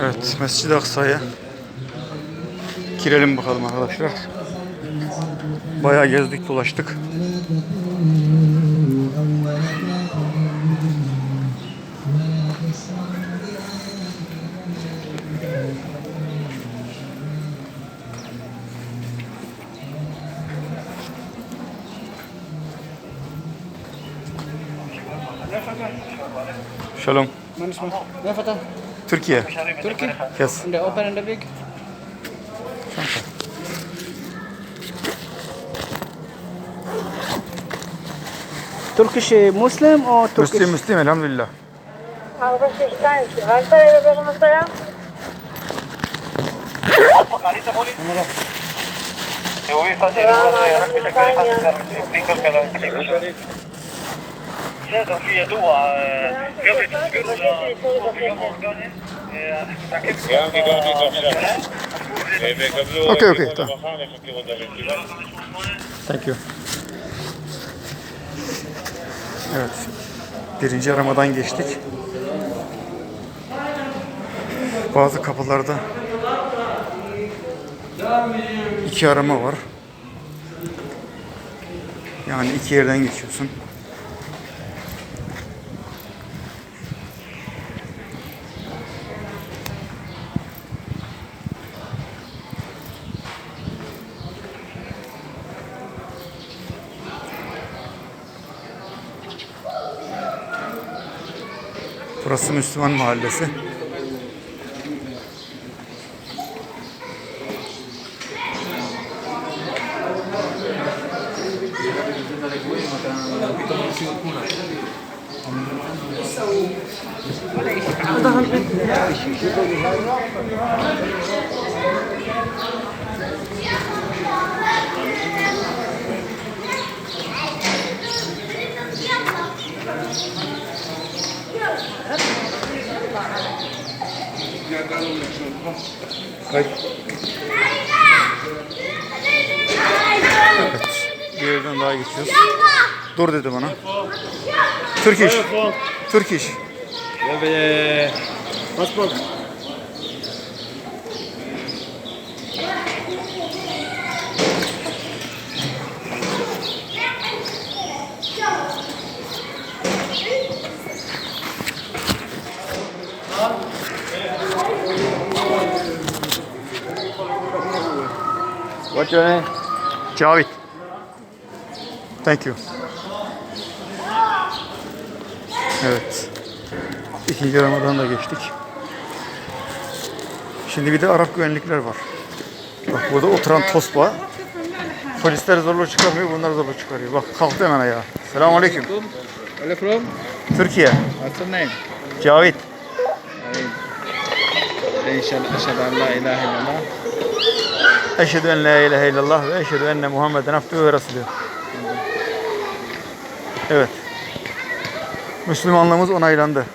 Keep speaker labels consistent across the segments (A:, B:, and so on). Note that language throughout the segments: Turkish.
A: Evet, Mescid-i Aksa'ya girelim bakalım arkadaşlar. Bayağı gezdik, dolaştık. Shalom. Ne fatah?
B: من اسمه؟ ما فتح؟
A: Türkiye.
B: تركي؟
A: Yes.
B: عنده اوبن عنده بيج؟ تركيش مسلم Siedzą tu
A: jeduła, Piotr Biurza,
C: אוקיי,
A: אוקיי, טוב. Thank you. Evet. Birinci aramadan geçtik. Bazı kapılarda iki arama var. Yani iki yerden geçiyorsun. Burası Müslüman mahallesi. Kaç? Evet. Bir yerden daha geçiyoruz. Dur dedi bana. Türk iş. Türk iş.
D: Evet. Basma.
B: What's your name?
A: Cavit. Thank you. Evet. İkinci Ramazan'ı da geçtik. Şimdi bir de Arap güvenlikler var. Bak burada oturan tosba. Polisler zorla çıkarmıyor, bunlar zorla çıkarıyor. Bak kalktı hemen ayağa. Selamun Aleyküm.
B: Aleyküm.
A: Türkiye.
B: What's your name?
A: Cavit.
B: İnşallah. Eşhedü en la ilahe illallah.
A: Eşhedü en la ilahe illallah ve eşhedü enne Muhammeden abdühü ve resulü. Evet. Müslümanlığımız onaylandı.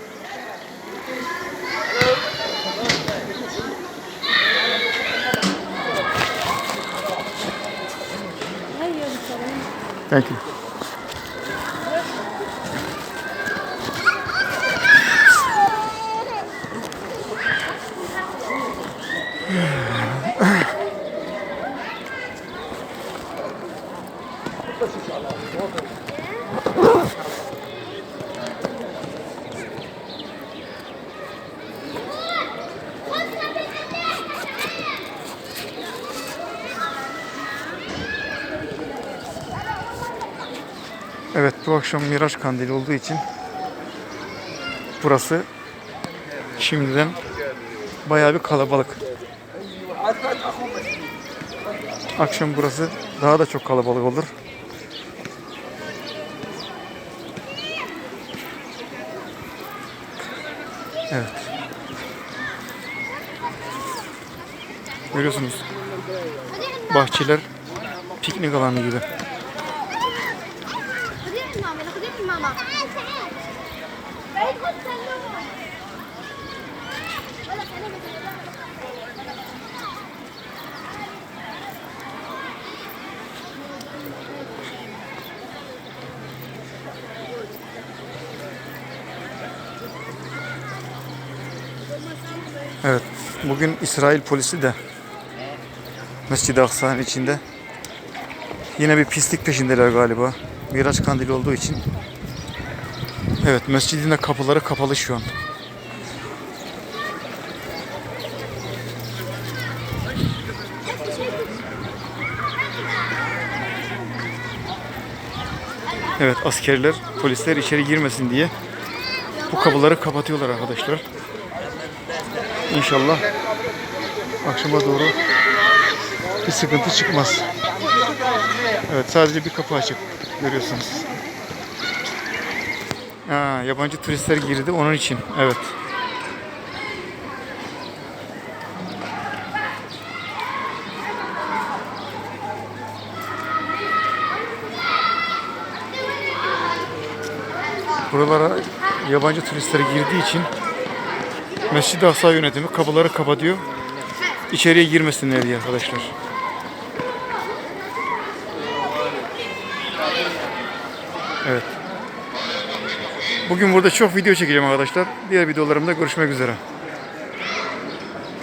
A: Thank you. Evet bu akşam Miraç Kandili olduğu için burası şimdiden bayağı bir kalabalık. Akşam burası daha da çok kalabalık olur. Evet. Görüyorsunuz. Bahçeler piknik alanı gibi. Evet. Bugün İsrail polisi de Mescid-i Aksa'nın içinde. Yine bir pislik peşindeler galiba. Miraç kandili olduğu için. Evet, mescidin de kapıları kapalı şu an. Evet, askerler, polisler içeri girmesin diye bu kapıları kapatıyorlar arkadaşlar. İnşallah akşama doğru bir sıkıntı çıkmaz. Evet sadece bir kapı açık görüyorsunuz. Ha, yabancı turistler girdi onun için. Evet. Buralara yabancı turistler girdiği için Mescid-i Aksa yönetimi kapıları kapatıyor. İçeriye girmesinler diye arkadaşlar. Evet. Bugün burada çok video çekeceğim arkadaşlar. Diğer videolarımda görüşmek üzere.